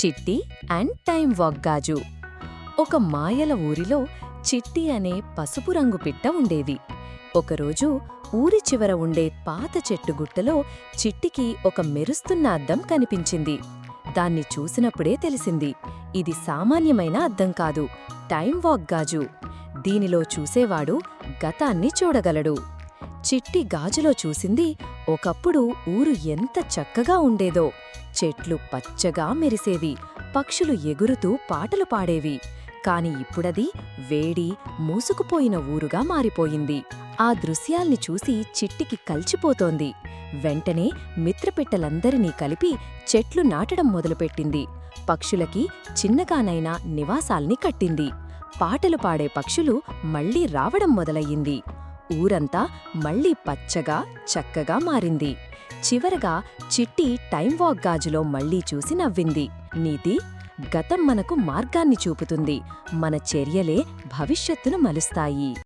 చిట్టి and time walk గాజు. ఒక మాయల ఊరిలో చిట్టి అనే పసుపు రంగు పిట్ట ఉండేది. ఒకరోజు ఊరి చివర ఉండే పాత చెట్టు గుట్టలో చిట్టికి ఒక మెరుస్తున్న అద్దం కనిపించింది. దాన్ని చూసినప్పుడే తెలిసింది ఇది సామాన్యమైన అద్దం కాదు టైం వాక్ గాజు. దీనిలో చూసేవాడు గతాన్ని చూడగలడు. చిట్టి గాజులో చూసింది ఒకప్పుడు ఊరు ఎంత చక్కగా ఉండేదో. చెట్లు పచ్చగా మెరిసేవి పక్షులు ఎగురుతూ పాటలు పాడేవి. కాని ఇప్పుడది వేడి మూసుకుపోయిన ఊరుగా మారిపోయింది. ఆ దృశ్యాల్ని చూసి చిట్టికి కలిచిపోతోంది. వెంటనే మిత్రపిట్టలందరినీ కలిపి చెట్లు నాటడం మొదలుపెట్టింది. పక్షులకి చిన్నగానైనా నివాసాల్ని కట్టింది. పాటలు పాడే పక్షులు మళ్ళీ రావడం మొదలయ్యింది. ఊరంతా మళ్ళీ పచ్చగా చక్కగా మారింది. చివరగా చిట్టి టైం వాక్ గాజులో మళ్ళీ చూసి నవ్వింది. నీతి గతం మనకు మార్గాన్ని చూపుతుంది. మన చర్యలే భవిష్యత్తును మలుస్తాయి.